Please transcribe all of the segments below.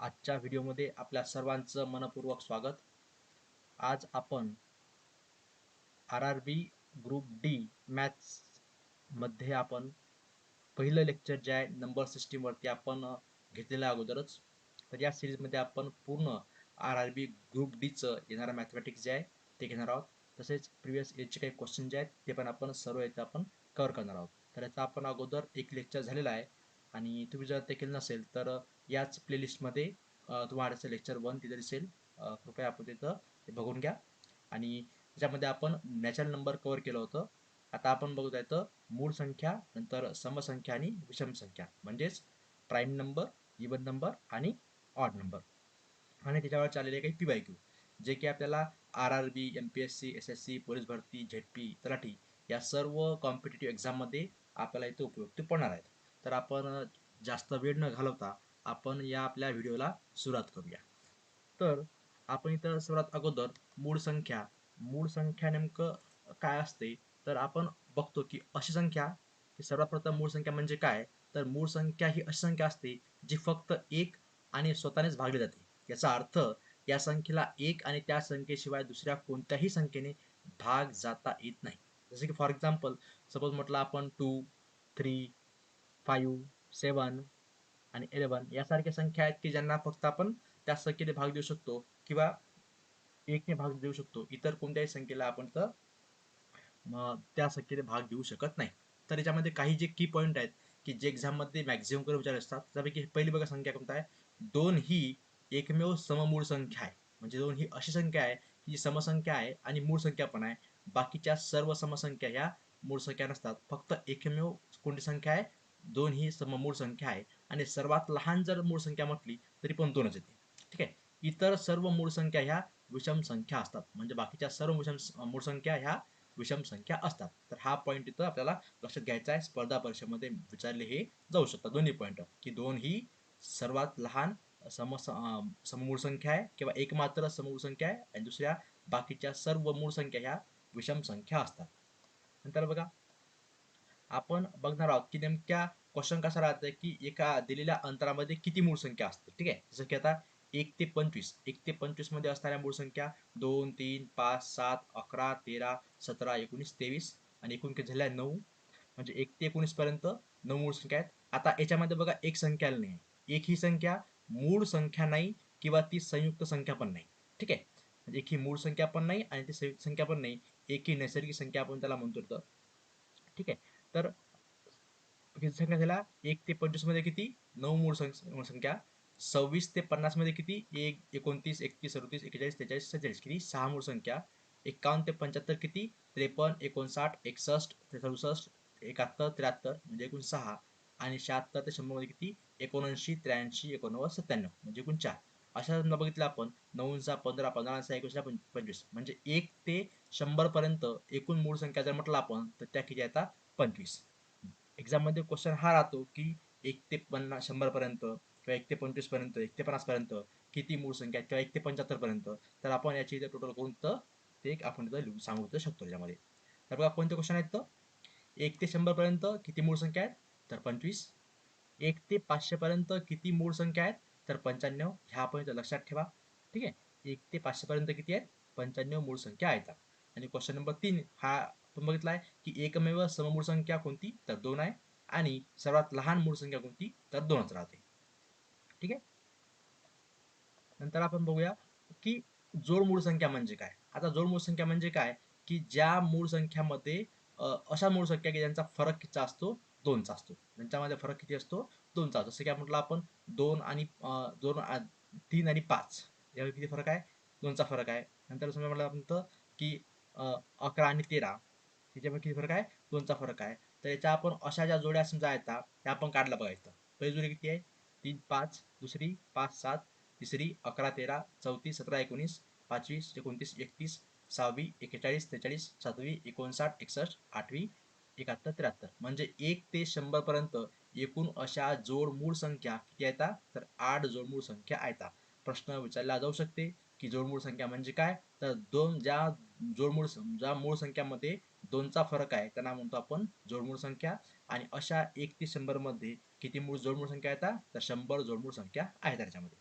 आजच्या व्हिडिओमध्ये आपल्या सर्वांचं मनपूर्वक स्वागत. आज आपण R R B group D मॅथ्समध्ये आपण पहिलं लेक्चर जे आहे नंबर सिस्टीमवरती आपण घेतलेलं अगोदरच. तर या सिरीजमध्ये आपण पूर्ण आर आर बी ग्रुप डीचं येणारं मॅथमॅटिक्स जे आहे ते घेणार आहोत. तसेच प्रिव्हियस इयरचे काही क्वेश्चन जे आहेत ते पण आपण सर्व इथं आपण कव्हर करणार आहोत. तर याचा आपण अगोदर एक लेक्चर झालेला आहे. आणि तुम्ही जर ते केलं नसेल तर याच प्लेलिस्टमध्ये तुम्हाला त्याचं लेक्चर वन तिथं दिसेल. कृपया आपण तिथं ते बघून घ्या. आणि त्याच्यामध्ये आपण नॅचरल नंबर कव्हर केलं होतं आता आपण बघत येतं मूळ संख्या नंतर समसंख्या आणि विषम संख्या. म्हणजेच प्राईम नंबर इवन नंबर आणि ऑड नंबर आणि त्याच्यावर चाललेले काही पी वाय क्यू जे की आपल्याला R R B M P S C S S C police भरती झेड पी तलाठी या सर्व कॉम्पिटेटिव्ह एक्झाममध्ये आपल्याला इथे उपयुक्त पडणार आहेत. तर आपण जास्त वेळ न घालवता आपण या आपल्या व्हिडिओला सुरुवात करूया. तर आपण इथं सर्वात अगोदर मूळ संख्या मूळ संख्या नेमकं काय असते? तर आपण बघतो की अशी संख्या की सर्वात प्रथम मूळ संख्या म्हणजे काय? तर मूळ संख्या ही अशी संख्या असते जी फक्त एक आणि स्वतःनेच भागली जाते. याचा अर्थ या संख्येला एक आणि त्या संख्येशिवाय दुसऱ्या कोणत्याही संख्येने भाग जाता येत नाही. जसे की फॉर एक्झाम्पल सपोज म्हटलं आपण टू थ्री फाईव्ह सेवन आणि इलेव्हन यासारख्या संख्या आहेत की ज्यांना फक्त आपण त्या संख्येने भाग देऊ शकतो किंवा एकने भाग देऊ शकतो. इतर कोणत्याही संख्येला आपण तर त्या संख्येने भाग देऊ शकत नाही. तर याच्यामध्ये काही जे की पॉईंट आहेत की जे एक्झाममध्ये मॅक्झिमम करून विचार असतात त्यापैकी पहिली बघा संख्या कोणता आहे? दोन ही एकमेव सममूळ संख्या आहे. म्हणजे दोन ही अशी संख्या आहे की जी समसंख्या आहे आणि मूळ संख्या पण आहे. बाकीच्या सर्व समसंख्या ह्या मूळ संख्या नसतात. फक्त एकमेव कोणती संख्या आहे? दोन ही सममूळ संख्या आहे. आणि सर्वात लहान जर मूळ संख्या म्हटली तरी पण दोनच येते. ठीक आहे? इतर सर्व मूळ संख्या ह्या विषम संख्या असतात. म्हणजे बाकीच्या सर्व विषम मूळ संख्या ह्या विषम संख्या असतात. तर हा पॉईंट इथं आपल्याला लक्षात घ्यायचा आहे. स्पर्धा परीक्षेमध्ये विचारले हे जाऊ शकतात दोन्ही पॉईंट की दोन ही सर्वात लहान सम समूळ संख्या आहे किंवा एकमात्र समूळ संख्या आहे आणि दुसऱ्या बाकीच्या सर्व मूळ संख्या ह्या विषम संख्या असतात. नंतर बघा. आपण बघणार आहोत की नेमक्या क्वेश्चन कसा राहतं की एका दिलेल्या अंतरामध्ये किती मूळ संख्या असते? ठीक आहे? जसं की आता एक ते पंचवीस. एक ते पंचवीसमध्ये असणाऱ्या मूळ संख्या दोन तीन पाच सात अकरा तेरा सतरा एकोणीस तेवीस आणि एकूण किती झाल्या नऊ. म्हणजे एक ते एकोणीस पर्यंत नऊ मूळ संख्या आहेत. आता याच्यामध्ये बघा एक संख्या नाही. एक ही संख्या मूळ संख्या नाही किंवा ती संयुक्त संख्या पण नाही. ठीक आहे? म्हणजे एक ही मूळ संख्या पण नाही आणि ती संयुक्त संख्या पण नाही. एक ही नैसर्गिक संख्या आपण त्याला म्हणतो तर ठीक आहे? तर किती संख्या झाल्या एक ते पंचवीसमध्ये किती? नऊ मूळ संख्या मूळ संख्या. सव्वीस ते पन्नासमध्ये किती? एक एकोणतीस एकतीस अडतीस एकेचाळीस तेचाळीस सत्तेचाळीस. किती? सहा मूळ संख्या. एकावन्न ते पंच्याहत्तर किती? त्रेपन्न एकोणसाठ एकसष्ट सदुसष्ट एकाहत्तर त्र्याहत्तर म्हणजे एकूण सहा. आणि शहात्तर ते शंभरमध्ये किती? एकोणऐंशी त्र्याऐंशी एकोणनव्वद सत्त्याण्णव म्हणजे एकूण चार. अशा समजा बघितलं आपण नऊचा पंधरा पंधराचा एकोणीसला पं- पंचवीस. म्हणजे एक ते शंभर पर्यंत एकूण मूळ संख्या जर म्हटलं आपण तर त्या किती येतात? पंचवीस. एक्झाममध्ये क्वेश्चन हा राहतो की एक ते पन्नास शंभरपर्यंत किंवा एक ते पंचवीसपर्यंत एक ते पन्नासपर्यंत किती मूळ संख्या आहेत किंवा एक ते पंच्याहत्तरपर्यंत तर आपण याची इथे टोटल करून तर ते एक आपण इथं लिहून सांगू तर शकतो त्याच्यामध्ये तर बघा कोणते क्वेश्चन आहेत तर? एक ते शंभरपर्यंत किती मूळ संख्या आहेत? तर पंचवीस. एक ते पाचशेपर्यंत किती मूळ संख्या आहेत? तर पंच्याण्णव. ह्या आपण इथं लक्षात ठेवा. ठीक आहे? एक ते पाचशेपर्यंत किती आहेत? पंच्याण्णव मूळ संख्या आहेत. आणि क्वेश्चन नंबर तीन हा आपण बघितला आहे की एकमेव सममूळ संख्या कोणती? तर दोन आहे. आणि सर्वात लहान मूळ संख्या कोणती? तर दोनच राहते. ठीक आहे? नंतर आपण बघूया की जोड मूळ संख्या म्हणजे काय? आता जोड मूळ संख्या म्हणजे काय? की ज्या मूळ संख्यामध्ये अशा मूळ संख्या की ज्यांचा फरक कितीचा असतो? दोनचा असतो. त्यांच्यामध्ये फरक किती असतो? दोनचा जसं की म्हटलं आपण दोन आणि दोन तीन आणि पाच. यामध्ये किती फरक आहे? दोनचा फरक आहे. नंतर समजा म्हटलं आपण की अकरा आणि तेरा. याच्यामध्ये किती फरक आहे दोनचा फरक आहे. तर याच्या आपण अशा ज्या जोड्या समजा येतात त्या आपण काढल्या बघायचं पहिली जोडी किती आहे? तीन पाच दुसरी पाच सात तिसरी अकरा तेरा चौतीस सतरा एकोणीस पाचवीस एकोणतीस एकतीस सहावी एक्केचाळीस त्रेचाळीस सातवी एकोणसाठ एकसष्ट आठवी एकाहत्तर त्र्याहत्तर. म्हणजे एक ते शंभर पर्यंत एकूण अशा जोड मूळ संख्या किती येतात तर आठ जोड मूळ संख्या येतात प्रश्न विचारला जाऊ शकते की जोडमूळ संख्या म्हणजे काय? तर दोन ज्या जोडमूळ ज्या मूळ संख्यामध्ये दोनचा फरक आहे. त्यांना म्हणतो आपण जोडमूळ संख्या आणि अशा एक ते शंभरमध्ये किती मूळ जोडमूळ संख्या येतात? तर शंभर जोडमूळ संख्या आहे त्याच्यामध्ये.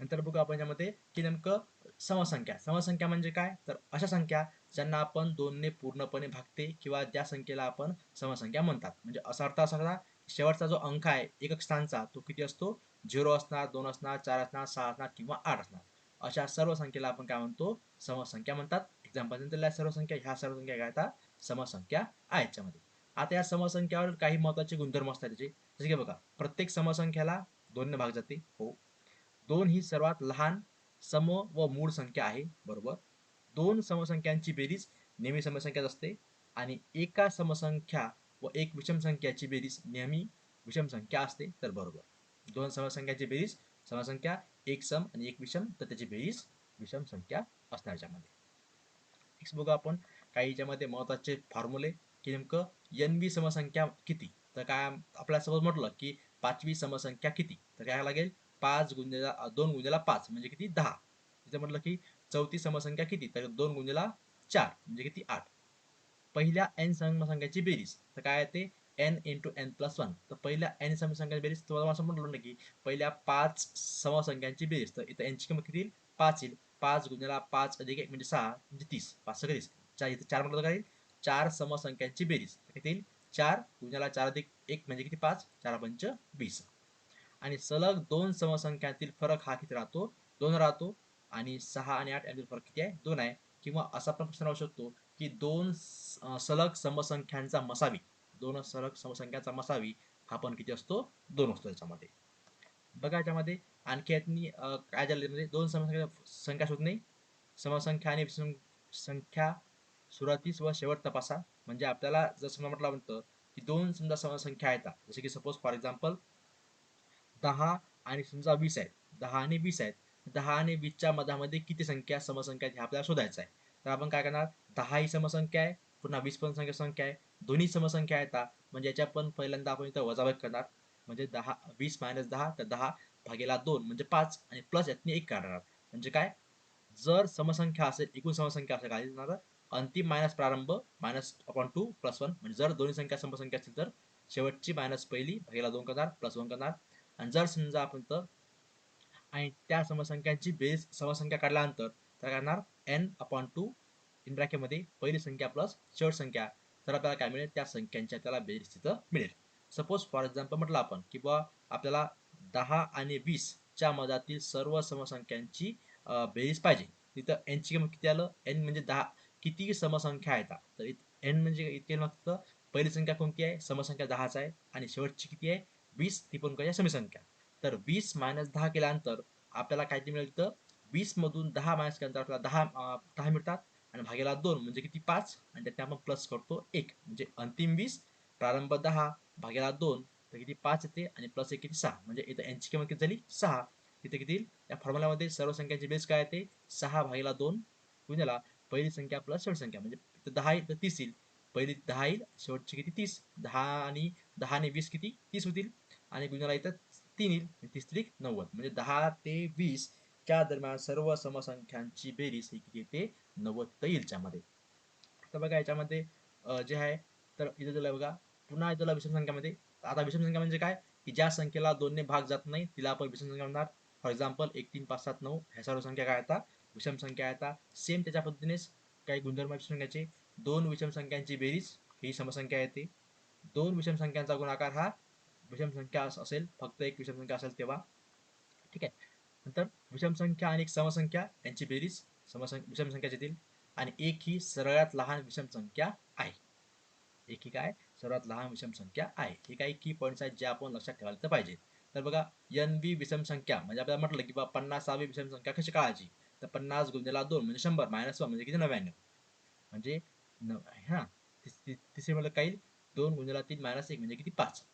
नंतर बघू आपण यामध्ये की नेमकं समसंख्या. समसंख्या म्हणजे काय? तर अशा संख्या ज्यांना आपण दोनने पूर्णपणे भागते किंवा त्या संख्येला आपण समसंख्या म्हणतात. म्हणजे असा अर्थ असा शेवटचा जो अंक आहे एकक स्थानचा तो किती असतो? झिरो असणार दोन असणार चार असणार सहा असणार किंवा आठ असणार. अशा सर्व संख्येला आपण काय म्हणतो? समसंख्या म्हणतात. एक्झाम्पल दिलेल्या सर्व संख्या ह्या सर्व संख्या काय आता समसंख्या आहे याच्यामध्ये. आता या समसंख्यावर काही महत्त्वाचे गुणधर्म असतात त्याचे जसे की बघा प्रत्येक समसंख्याला दोन भाग जाते. हो. दोन ही सर्वात लहान सम व मूळ संख्या आहे. बरोबर? दोन समसंख्यांची बेरीज नेहमी समसंख्याच असते आणि एका समसंख्या व एक विषम संख्याची बेरीज नेहमी विषम संख्या असते. तर बरोबर. दोन समसंख्याची बेरीज समसंख्या एक सम आणि एक विषम तर त्याची बेरीज विषम संख्या असणार याच्यामध्ये. नेक्स्ट बघू आपण काही याच्यामध्ये महत्त्वाचे फॉर्म्युले की नेमकं एन बी समसंख्या किती? तर काय आपल्या समज म्हटलं की पाचवी समसंख्या किती? तर काय लागेल? पाच गुंजेला दोन गुंजेला पाच म्हणजे किती? दहा. तिथे म्हटलं की चौथी समसंख्या किती? तर दोन गुंजेला चार म्हणजे किती? आठ. पहिल्या एन समसंख्याची बेरीज तर काय येते? ते N into N plus one तर पहिल्या एन समसंख्याची बेरीज तुम्हाला असं म्हटलं ना की पहिल्या पाच समसंख्यांची बेरीज तर इथं एनची किंमत किती येईल? पाच येईल. पाच गुंजेला पाच अधिक एक म्हणजे सहा म्हणजे तीस. पाच सगळे तीस. चार इथे चार म्हटलं काय? येईल चार समसंख्यांची बेरीज. तर किती येईल? चार गुन्ह्याला चार अधिक एक म्हणजे किती? पाच. चार पंच वीस. आणि सलग दोन समसंख्यातील फरक हा किती राहतो? दोन राहतो. आणि सहा आणि आठ यातील फरक किती आहे? दोन आहे. किंवा असा पण प्रश्न राहू शकतो की दोन सलग समसंख्यांचा मसावी दोन सलग समसंख्यांचा मसावी हा पण किती असतो? दोन असतो याच्यामध्ये. बघा याच्यामध्ये आणखी यातनी काय झालं म्हणजे दोन समसंख्या संख्या शोधणे समसंख्या आणि संख्या सुरुवातीस व शेवट तपासा. म्हणजे आपल्याला जर समजा म्हटलं म्हणतं की दोन समजा समसंख्या आहेत जसे की सपोज फॉर एक्झाम्पल दहा आणि समजा वीस आहेत. दहा आणि वीस आहेत. दहा आणि वीसच्या मधामध्ये किती संख्या समसंख्या आहेत हे आपल्याला शोधायचं आहे. तर आपण काय करणार? दहा ही समसंख्या आहे पुन्हा वीस पण संख्या संख्या आहे. दोन्ही समसंख्या आहेत म्हणजे याच्या पण पहिल्यांदा आपण इथं वजाबाकी करणार. म्हणजे दहा वीस मायनस दहा तर दहा भागेला दोन म्हणजे पाच आणि प्लस यातनी एक काढणार. म्हणजे काय? जर समसंख्या असेल एकूण समसंख्या असेल काय दिसणार अंतिम मायनस प्रारंभ minus upon two plus one म्हणजे जर दोन्ही संख्या समसंख्या असतील तर शेवटची मायनस पहिली भागेला दोन करणार प्लस वन करणार. आणि जर समजा आपण तर आणि त्या समसंख्यांची बेस समसंख्या काढल्यानंतर तर करणार? एन अपॉन टू इन ब्रॅकेटमध्ये पहिली संख्या प्लस शेवट संख्या. तर आपल्याला काय मिळेल? त्या संख्यांची आपल्याला बेरीज तिथं मिळेल. सपोज फॉर एक्झाम्पल म्हटलं आपण की बुवा आपल्याला दहा आणि वीसच्या मधातील सर्व समसंख्यांची बेरीज पाहिजे. तिथं एनची किंमत किती आलं? एन म्हणजे दहा. किती समसंख्या आहेत तर एन म्हणजे इतके फक्त. पहिली संख्या कोणती आहे? समसंख्या दहाच आहे. आणि शेवटची किती आहे? वीस. ती पण कोणती समसंख्या. समीसंख्या तर वीस मायनस दहा केल्यानंतर आपल्याला काय ते मिळेल तर? वीस मधून दहा मायनस केल्यानंतर आपल्याला दहा दहा मिळतात. आणि भागेला दोन म्हणजे किती? पाच. आणि त्यात आपण प्लस करतो एक. म्हणजे अंतिम वीस. प्रारंभ दहा. भागेला दोन. तर किती पाच येते आणि प्लस एक किती सहा. म्हणजे इथं यांची किंमत किती झाली? सहा. तिथे किती या फॉर्म्युल्यामध्ये सर्व संख्यांची बेस काय येते? सहा भागीला दोन गुन्ह्याला पहिली संख्या प्लस शेवट संख्या. म्हणजे दहा येईल तर तीस येईल. पहिली दहा येईल शेवटची किती? तीस. दहा आणि दहा आणि वीस किती? तीस होतील. आणि गुन्ह्याला इथं तीन येईल. तीस तरी नव्वद. म्हणजे दहा ते वीस च्या दरम्यान सर्व समसंख्यांची बेरीज ही किती येते? नव्वद तर येईलच्यामध्ये तर बघा याच्यामध्ये जे आहे तर इथं दिलं बघा पुन्हा इथं विषम संख्यामध्ये आता विषम संख्या म्हणजे काय? की ज्या संख्येला दोनने भाग जात नाही तिला आपण विषम संख्या म्हणणार. फॉर एक्झाम्पल एक तीन पाच सात नऊ ह्या सर्व संख्या काय येतात विषम संख्या येतात सेम त्याच्या पद्धतीनेच काही गुणधर्म विषम संख्याचे. दोन विषम संख्यांची बेरीज ही समसंख्या येते. दोन विषम संख्यांचा गुणाकार हा विषम संख्या असेल. फक्त एक विषम संख्या असेल तेव्हा. ठीक आहे? नंतर विषम संख्या आणि एक समसंख्या यांची बेरीज समसंख्या विषम संख्या येतील. आणि एक ही सर्वात लहान विषम संख्या आहे. एक ही काय? सर्वात लहान विषम संख्या आहे. हे काही की पॉईंट्स आहेत जे आपण लक्षात ठेवायला तर पाहिजे तर बघा एन बी विषम संख्या म्हणजे आपल्याला म्हटलं की बा पन्नासावी विषम संख्या कशी काढायची तर पन्नास गुंजला दोन म्हणजे शंभर मायनस वन म्हणजे किती? नव्याण्णव. म्हणजे हा तिसरी म्हटलं काही दोन गुंजला तीन मायनस एक म्हणजे किती? पाच.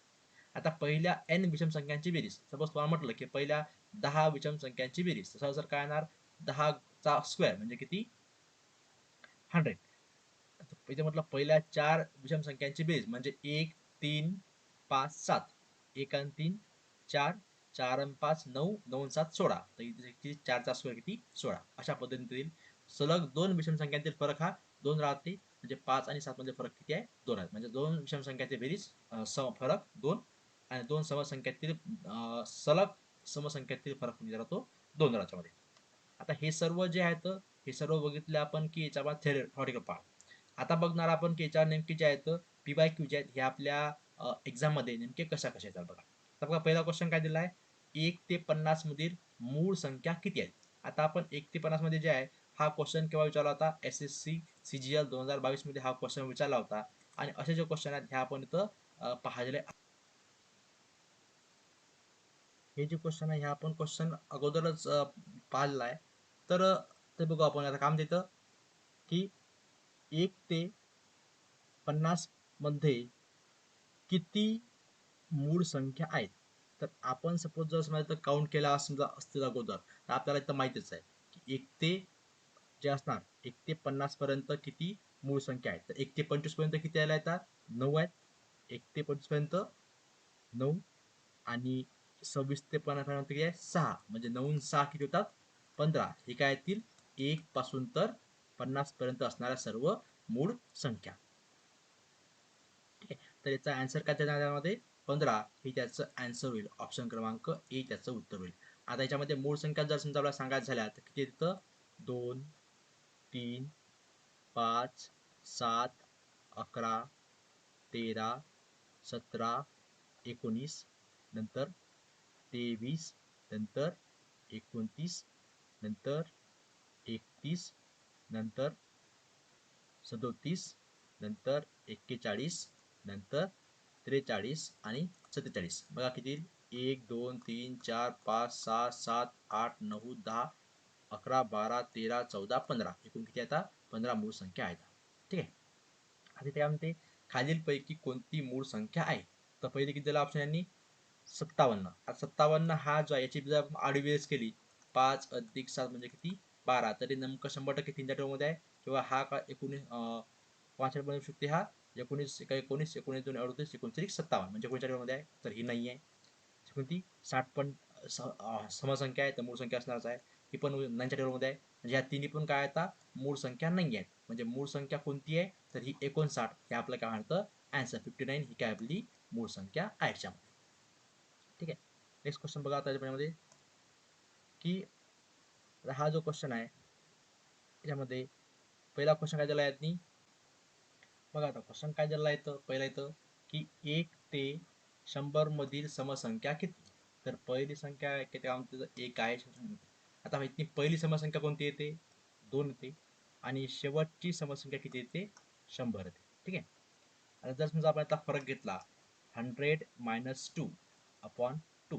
आता पहिल्या एन विषम संख्यांची बेरीज. सपोज तुम्हाला म्हटलं की पहिल्या दहा विषम संख्यांची बेरीज. तसं सर काय येणार? दहाचा स्क्वेअर म्हणजे किती? हंड्रेड इथे म्हटलं पहिल्या चार विषम संख्यांची बेरीज म्हणजे एक तीन पाच सात. एक आणि तीन चार चार आणि पाच नऊ नऊ सात सोळा. तर इथे चारचा स्क्वेअर किती? सोळा. अशा पद्धतीने येईल सलग दोन विषम संख्यांतील फरक हा दोन राहते. म्हणजे पाच आणि सात मध्ये फरक किती आहे? दोन आहेत. म्हणजे दोन विषम संख्याचे बेरीज सम फरक दोन आणि दोन समसंख्यातील सलग समसंख्यातील फरक म्हणजे राहतो दोन राच्यामध्ये आता हे सर्व जे आहेत हे सर्व बघितले आपण की याच्यामध्ये थेरॉटिकल पार्ट आता बघणार आपण की याच्यावर नेमके जे आहेत पी वाय क्यू जे आहेत हे आपल्या एक्झाममध्ये नेमके कशा कशा येतात बघा. तर बघा पहिला क्वेश्चन काय दिला आहे एक ते पन्नास मधील मूळ संख्या किती आहेत? आता आपण एक ते पन्नासमध्ये जे आहे हा क्वेश्चन केव्हा विचारला होता? S S C C G L दोन हजार बावीसमध्ये हा क्वेश्चन विचारला होता. आणि असे जे क्वेश्चन आहेत हे आपण इथं पाहिलेले हे जे क्वेश्चन आहे हे आपण क्वेश्चन अगोदरच पाहिलेला आहे. तर ते बघू आपण. आता काम देतं की एक ते पन्नासमध्ये किती मूळ संख्या आहेत? तर आपण सपोज जर समजा काउंट केला समजा असतील अगोदर तर आपल्याला इथं माहितीच आहे की एक ते जे असणार एक ते पन्नास पर्यंत किती मूळ संख्या आहेत? तर एक ते पंचवीसपर्यंत किती यायला येतात? नऊ आहेत. एक ते पंचवीसपर्यंत नऊ आणि सव्वीस ते पन्नास पर्यंत किती आहे? सहा. म्हणजे नऊ सहा किती होतात? पंधरा. हे काय येतील? एक पासून तर पन्नास पर्यंत असणाऱ्या सर्व मूळ संख्या. ठीक आहे? तर याचा अँसर काय त्यामध्ये पंधरा. हे त्याचं अँसर होईल. ऑप्शन क्रमांक ए त्याचं उत्तर होईल. आता याच्यामध्ये मूळ संख्या जर समजा आपल्याला सांगायचं झाल्या तर किती येतं? दोन तीन पाच सात अकरा तेरा सतरा एकोणीस नंतर तेवीस नंतर एकोणतीस नंतर एकतीस नंतर सदोतीस नंतर एक्केचाळीस नंतर त्रेचाळीस आणि सत्तेचाळीस. बघा किती? एक दोन तीन चार पाच सहा सात आठ नऊ दहा अकरा बारा तेरा चौदा पंधरा. एकूण किती आता पंधरा मूळ संख्या आहेत. ठीक आहे? आता त्या म्हणते? खालीलपैकी कोणती मूळ संख्या आहे? तर पहिले किती झाला ऑप्शन यांनी? सत्तावन्न. आता सत्तावन्न हा जो आहे याची जर आडवीस केली पाच अधिक सात म्हणजे किती? बारा. तरी नेमकं शंभर टक्के तीनच्या चारमध्ये आहे. किंवा हा का एकोणीस पाच बनवू शकते हा एकोणीस एका एकोणीस एकोणीस दोन अडतीस एकोणतीस सत्तावन्न. म्हणजे एकोणीसच्या मध्ये आहे. तर ही नाही आहे. कोणती साठ पण समसंख्या आहे. तर मूळ संख्या असणारच आहे. ही पण नाईनच्या मध्ये आहे. म्हणजे ह्या तिन्ही पण काय आता मूळ संख्या नाही आहेत. म्हणजे मूळ संख्या कोणती आहे? तर ही एकोणसाठ. हे आपलं काय म्हणतं? अँसर फिफ्टी नाईन ही काय आपली मूळ संख्या आहे ठीक आहे. नेक्स्ट क्वेश्चन बघा आता याच्यामध्ये. की हा जो क्वेश्चन आहे याच्यामध्ये पहिला क्वेश्चन काय दिला आहे बघा आता क्वेश्चन काय दिला येतं पहिला येतं की एक ते शंभर मधील समसंख्या किती? तर पहिली संख्या किती आमचं एक आहे. आता माहिती पहिली समसंख्या कोणती येते? दोन येते. आणि शेवटची समसंख्या किती येते? शंभर येते. ठीक आहे? आता जर समजा आपण आता फरक घेतला hundred minus two upon two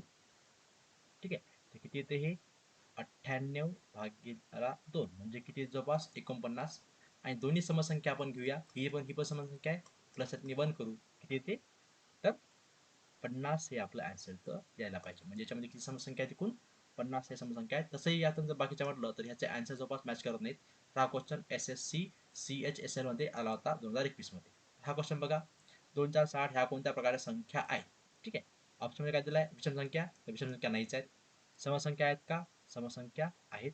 ठीक आहे? तर किती येते हे? अठ्ठ्याण्णव भागीला दोन. म्हणजे किती जवळपास एकोणपन्नास. आणि दोन्ही समसंख्या आपण घेऊया. ही पण ही पण समसंख्या आहे. प्लस वन करू. किती येते? तर पन्नास हे आपलं आन्सर तर यायला पाहिजे. म्हणजे याच्यामध्ये किती समसंख्या आहे तिकून पन्नास हे समसंख्या आहे तसंही यातून जर बाकीच्या म्हटलं तर ह्याचे आन्सर जवळपास मॅच करत नाहीत. हा question S S C C H S एलमध्ये आला होता दोन हजार एकवीसमध्ये हा क्वेश्चन बघा. दोन चार साठ ह्या कोणत्या प्रकारे संख्या आहेत? ठीक आहे. ऑप्शनमध्ये काय दिलं आहे विषम संख्या. तर विषम संख्या नाहीच आहेत. समसंख्या आहेत का? समसंख्या आहेत.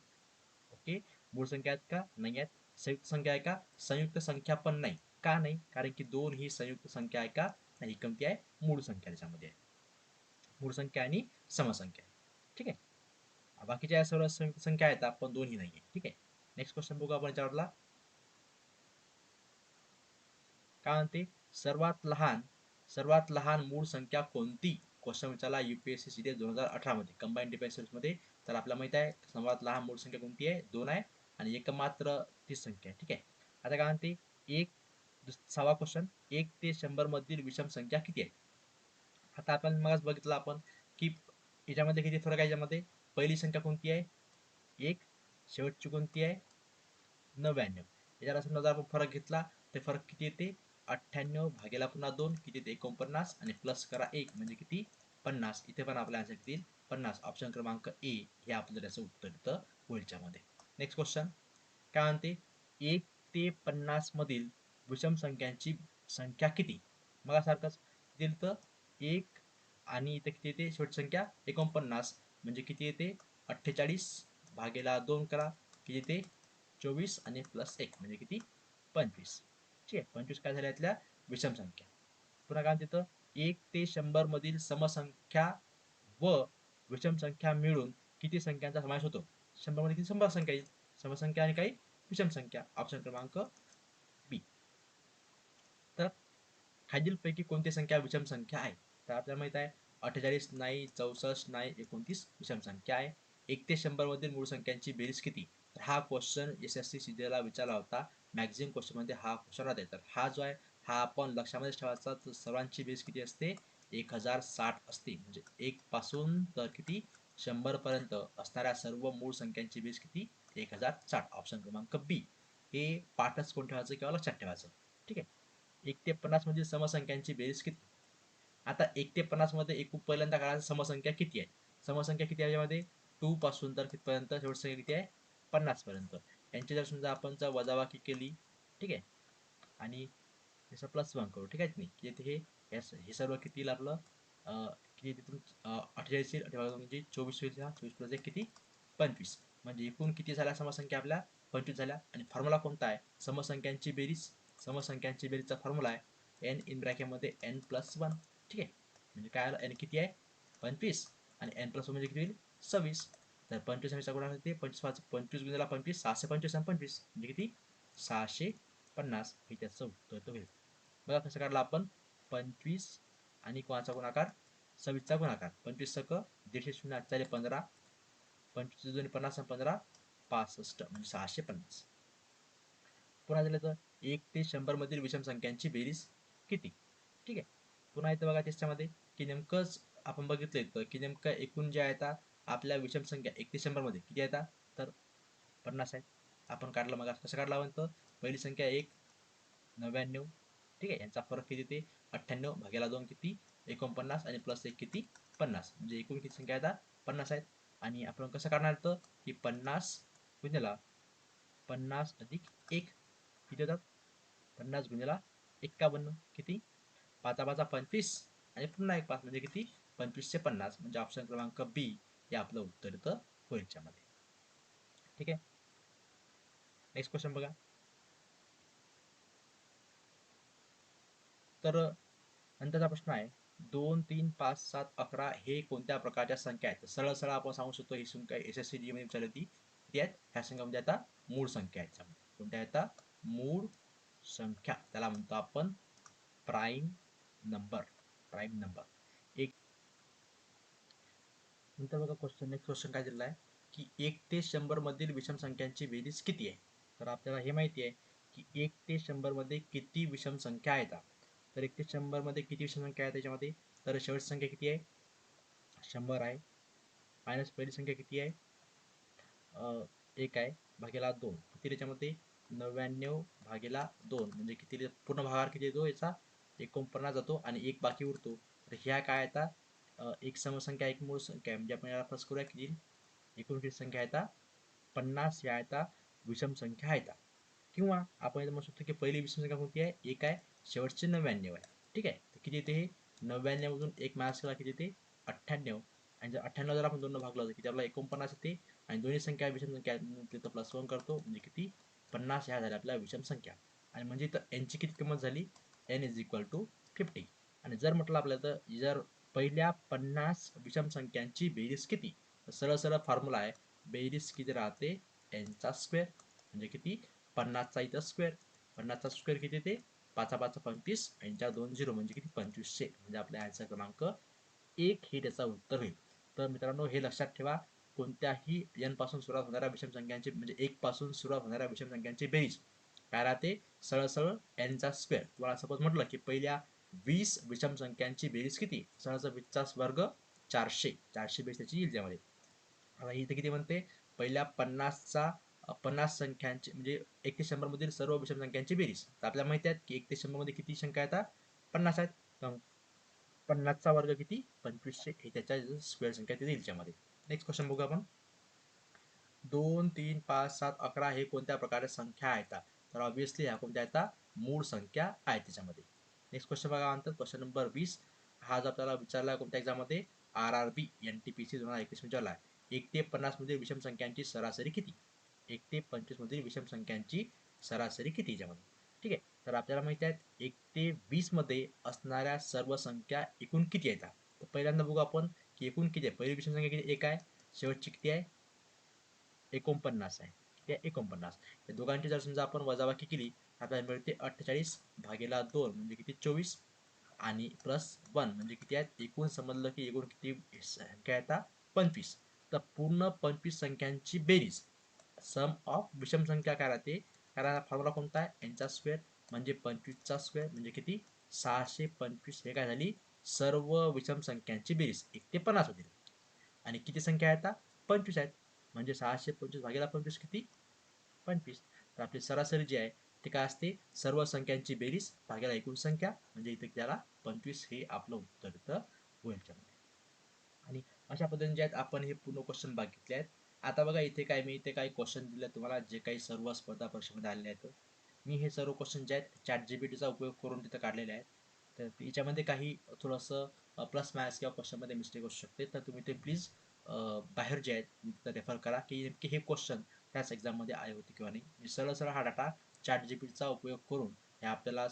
ओके मूळ संख्या आहेत का? नाही आहेत. संयुक्त संख्या आहे का? संयुक्त संख्या पण नाही. का नाही? कारण की दोन ही संयुक्त संख्या आहे का? नाही. कमती आहे. मूळ संख्या त्याच्यामध्ये आहे. मूळ संख्या आणि समसंख्या ठीक आहे? बाकीच्या सर्व संयुक्त संख्या आहेत. पण दोन्ही नाही आहे ठीक आहे? नेक्स्ट क्वेश्चन बघू आपण याच्यावरला. काय म्हणते? सर्वात लहान सर्वात लहान मूळ संख्या कोणती? क्वेश्चन विचारला. युपीएससी दोन हजार अठरा मध्ये. कंबाईन डिफेन्समध्ये तर आपल्याला माहीत आहे सर्वात लहान मूळ संख्या कोणती आहे? दोन आहे आणि एक मात्र ती संख्या ठीक आहे? आता काय म्हणते? एक सहावा क्वेश्चन एक ते शंभर मधील विषम संख्या किती आहे? आता आपण मगच बघितलं आपण की याच्यामध्ये किती फरक आहे याच्यामध्ये? पहिली संख्या कोणती आहे? एक शेवटची कोणती आहे? नव्याण्णव. याच्याला समजा जर आपण फरक घेतला तर फरक किती येते? अठ्ठ्याण्णव भागेला पुन्हा दोन किती येते? एकोणपन्नास आणि प्लस करा एक म्हणजे किती? पन्नास. इथे पण आपल्या आन्सर येतील. पन्नास ऑप्शन क्रमांक ए हे आपलं त्याचं उत्तर इथं होईल मध्ये. नेक्स्ट क्वेश्चन काय म्हणते? एक ते पन्नास मधील विषम संख्यांची संख्या किती? मग सारखंच दिलं एक आणि इथं किती येते? शेवट संख्या एकोणपन्नास. म्हणजे किती येते? अठ्ठेचाळीस भागेला दोन करा. किती येते? चोवीस आणि प्लस एक. म्हणजे किती? पंचवीस. ठीक आहे. पंचवीस काय झाल्या यातल्या विषम संख्या. पुन्हा काय तिथं एक ते शंभर मधील समसंख्या व विषम संख्या मिळून किती संख्यांचा समावेश होतो? शंभरमध्ये किती? शंभर संख्या येईल संख्या आणि काही विषम संख्या. ऑप्शन क्रमांक बी तर खालीलपैकी कोणती संख्या विषम संख्या आहे? तर आपल्याला माहीत आहे अठ्ठेचाळीस नाही चौसष्ट नाही एकोणतीस विषम संख्या आहे. एक ते शंभरमधील मूळ संख्यांची बेरीज किती? तर हा क्वेश्चन एस एस सी सीजीला विचारला होता. मॅक्झिमम क्वेश्चनमध्ये हा क्वेश्चन राहते तर हा जो आहे हा आपण लक्षामध्ये ठेवायचा. तर सर्वांची बेरीज किती असते? एक हजार साठ असते म्हणजे एक पासून तर किती? शंभर पर्यंत असणाऱ्या सर्व मूळ संख्यांची बेस किती? एक हजार साठ. ऑप्शन क्रमांक बी हे पाठच कोण ठेवायचं किंवा लक्षात ठेवायचं? ठीक आहे? एक ते पन्नास म्हणजे समसंख्यांची बेरीज किती? आता एक ते पन्नासमध्ये एकूण पहिल्यांदा काढायचं समसंख्या किती आहे? समसंख्या किती आहे याच्यामध्ये? टू पासून तर कितपर्यंत? शेवट संख्या किती आहे? पन्नास पर्यंत. यांची जर समजा आपण जर वजाबाकी केली ठीक आहे? आणि याचा प्लस वन करू. ठीक आहे की नाही? येथे हे हे- हे सर्व किती येईल आपलं किती तिथून अठ्ठेचाळीस येईल अठ्ठेचाळीस म्हणजे चोवीस होईल ह्या चोवीस प्लस एक किती? पंचवीस. म्हणजे एकूण किती झाल्या? समसंख्या आपल्या पंचवीस झाल्या. आणि फॉर्म्युला कोणता आहे? समसंख्यांची बेरीज समसंख्यांची बेरीजचा फॉर्म्युला आहे एन इन ब्रॅकेटमध्ये एन प्लस वन ठीक आहे? म्हणजे काय आलं? एन किती आहे? पंचवीस. आणि एन प्लस म्हणजे किती होईल? सव्वीस. तर पंचवीस आणि गुणाकार किती पंचवीस पाच पंचवीस गुणला पंचवीस. सहाशे पंचवीस आणि पंचवीस. म्हणजे किती? सहाशे पन्नास. हे त्याचं उत्तर होईल. बघा कसं काढलं आपण. पंचवीस आणि कोणाचा गुणाकार? सव्वीसचा गुणाकार. पंचवीस सक दीडशे शून्य आठचाले पंधरा. पंचवीस दोन्ही पन्नास आणि पंधरा पासष्ट म्हणजे सहाशे पन्नास. पुन्हा दिलं तर एक ते शंभर मधील विषम संख्यांची बेरीज किती? ठीक आहे. पुन्हा इथं बघा त्याच्यामध्ये की नेमकंच आपण बघितलं इथं की नेमकं एकूण ज्या येतात आपल्या विषम संख्या एक ते शंभरमध्ये किती येतात तर पन्नास आहेत आपण काढलं मग कसं काढला म्हणतं पहिली संख्या एक नव्याण्णव. ठीक आहे. यांचा फरक किती ते अठ्ठ्याण्णव भाग्याला दोन किती? एकोणपन्नास आणि प्लस एक किती? पन्नास. म्हणजे एकूण किती संख्या आहेत पन्नास आहेत. आणि आपण कसं काढणार तर? की पन्नास गुणिला पन्नास अधिक एक. किती होतात? पन्नास गुणिला एक्कावन्न. किती? पाचा पाचा पंचवीस. आणि पुन्हा एक पाच म्हणजे किती? पंचवीसशे पन्नास. म्हणजे ऑप्शन क्रमांक बी हे आपलं उत्तर इथं होईल याच्यामध्ये ठीक आहे? नेक्स्ट क्वेश्चन बघा. तर नंतरचा प्रश्न आहे दोन तीन पाच सात अकरा हे कोणत्या प्रकारच्या संख्या आहेत? सरळ सरळ आपण सांगू शकतो ही संख्या एस एस सी डी मध्ये विचारली ती आहेत. ह्या संख्यामध्ये म्हणजे आता मूळ संख्या आहेत. कोणत्या आहेत मूळ संख्या. त्याला म्हणतो आपण प्राईम नंबर. Prime number. एक नंतर बघा क्वेश्चन नेक्स्ट क्वेश्चन काय दिलेला आहे? की एक ते शंभर मधील विषम संख्यांची बेरीज किती आहे? तर आपल्याला हे माहिती आहे की एक ते शंभरमध्ये किती विषम संख्या आहेत? तर एक ते किती विषम संख्या आहे त्याच्यामध्ये? तर शेवटची संख्या किती आहे? शंभर आहे. मायनस पहिली संख्या किती आहे? एक आहे भागेला दोन. किती त्याच्यामध्ये? नव्याण्णव भागेला दोन. म्हणजे किती पूर्ण भागावर किती येतो? याचा एकोणपन्नास जातो आणि एक बाकी उरतो. तर ह्या काय आता एक समसंख्या एक मूळ संख्या. आहे. म्हणजे आपण याला प्लस करूया किती एकूण किती संख्या आहेत. पन्नास या आहेत. विषम संख्या आहेत. किंवा आपण म्हणू शकतो की पहिली विषम संख्या कोणती आहे? एक आहे शेवटचे नव्याण्णव आहे. ठीक आहे? तर किती येते हे? नव्याण्णवमधून एक मायनस केला किती येते? अठ्ठ्याण्णव. आणि जर अठ्ठ्याण्णव जर आपण दोन भागलं तर किती आपला एकोणपन्नास येते? आणि दोन्ही संख्या विषम संख्या तिथं प्लस वन करतो म्हणजे किती? पन्नास. ह्या झाल्या आपल्या विषम संख्या. आणि म्हणजे इथं यांची किती किंमत झाली? N is equal to fifty आणि जर म्हटलं आपल्याला तर जर पहिल्या पन्नास विषम संख्यांची बेरीज किती? तर सरळ सरळ फॉर्म्युला आहे बेरीज किती राहते? एनचा स्क्वेअर म्हणजे किती? पन्नासचा इथं स्क्वेअर पन्नासचा स्क्वेअर किती ते पाचा पाचा पंचवीस यांच्या दोन झिरो म्हणजे किती? पंचवीसशे. म्हणजे आपल्या ह्याचा क्रमांक एक हे त्याचा उत्तर होईल. तर मित्रांनो हे लक्षात ठेवा. कोणत्याही एनपासून सुरुवात होणाऱ्या विषम संख्यांची म्हणजे एक पासून सुरुवात होणाऱ्या विषम संख्यांची बेरीज. काय राहते? सरळ सरळ एनचा स्क्वेअर तुम्हाला सपोज म्हटलं की पहिल्या वीस विषम संख्यांची बेरीज किती? सरळ वीसचा वर्ग चारशे. चारशे बेरीज त्याची येईल त्यामध्ये. आता इथे किती म्हणते? पहिल्या पन्नासचा पन्नास संख्यांचे म्हणजे एक ते शंभर मधील सर्व विषम संख्यांची बेरीज. तर आपल्याला माहिती आहेत की एक ते शंभरमध्ये किती संख्या येतात पन्नास आहेत. पन्नासचा वर्ग किती? पंचवीसशे. हे त्याच्या स्क्वेअर संख्या तिथे याच्यामध्ये नेक्स्ट क्वेश्चन बघू आपण. दोन तीन पाच सात अकरा हे कोणत्या प्रकारच्या संख्या आहेत? तर ऑब्विसली ह्या कोणत्या आहेत? मूळ संख्या आहेत त्याच्यामध्ये. नेक्स्ट क्वेश्चन बघा नंतर. क्वेश्चन नंबर वीस. हा जो आपल्याला विचारला कोणत्या एक्झाममध्ये R R B N T P C दोन हजार एकवीस विचारला आहे. एक ते पन्नास विषम संख्यांची सरासरी किती? एक ते पंचवीसमधील विषम संख्यांची सरासरी किती याच्यामध्ये? ठीक आहे? तर आपल्याला माहिती आहे एक ते वीसमध्ये असणाऱ्या सर्व संख्या एकूण किती येतात तर पहिल्यांदा बघू आपण की एकूण किती आहे. पहिली विषम संख्या किती एक आहे. शेवटची किती आहे? एकोणपन्नास आहे. किती आहे? एकोणपन्नास. या दोघांची जर समजा आपण वजाबाकी केली आपल्याला मिळते अठ्ठेचाळीस भागेला दोन म्हणजे किती? चोवीस. आणि प्लस वन म्हणजे किती आहेत एकूण समजलं की एकूण किती संख्या येतात पंचवीस. तर पूर्ण पंचवीस संख्यांची बेरीज. सम ऑफ विषम संख्या काय राहते? कारण फॉर्म्युला कोणता आहे? यांचा स्क्वेअर म्हणजे पंचवीसचा स्क्वेअर म्हणजे किती? सहाशे पंचवीस. हे काय झाली? सर्व विषम संख्यांची बेरीज. एक ते पन्नास होतील. आणि किती संख्या आहेत पंचवीस आहेत. म्हणजे सहाशे पंचवीस भागेला पंचवीस किती? पंचवीस. तर आपली सरासरी जी आहे ते काय असते? सर्व संख्यांची बेरीज भागेला एकूण संख्या. म्हणजे इथे त्याला पंचवीस हे आपलं उत्तर इथं होईल आणि अशा पद्धतीने जे आहेत आपण हे पूर्ण क्वेश्चन बघितले आहेत. आता बघा इथे काय मी इथे काही क्वेश्चन दिले तुम्हाला जे काही सर्व स्पर्धा परीक्षेमध्ये आलेले आहेत. मी हे सर्व क्वेश्चन जे आहेत चॅट जी बी टीचा उपयोग करून तिथं काढलेले आहेत. तर याच्यामध्ये काही थोडंसं प्लस मॅथ्स किंवा क्वेश्चनमध्ये मिस्टेक असू शकते. तर तुम्ही ते प्लीज बाहेर जे आहेत रेफर करा. की नेमके हे क्वेश्चन त्याच एक्झाममध्ये आले होते किंवा नाही. सरळ सरळ हा डाटा चॅट जी जीपीटीचा उपयोग करून हे आपल्याला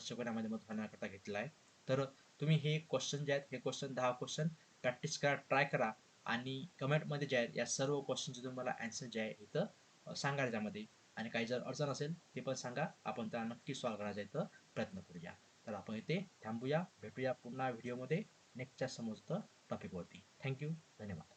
शिकवण्यामध्ये मदत होण्याकरता घेतला आहे. तर तुम्ही हे क्वेश्चन जे आहेत हे क्वेश्चन दहा क्वेश्चन प्रॅक्टिस करा ट्राय करा. आणि कमेंटमध्ये जे आहेत या सर्व क्वेश्चनचे तुम्हाला अँसर जे आहे इथं सांगा त्यामध्ये आणि काही जर अडचण असेल ते पण सांगा. आपण त्याला नक्की सॉल्व्ह करायचा इथं प्रयत्न करूया. तर आपण इथे थांबूया. भेटूया पुन्हा व्हिडिओमध्ये नेक्स्टच्या समोरचं टॉपिकवरती थँक्यू धन्यवाद.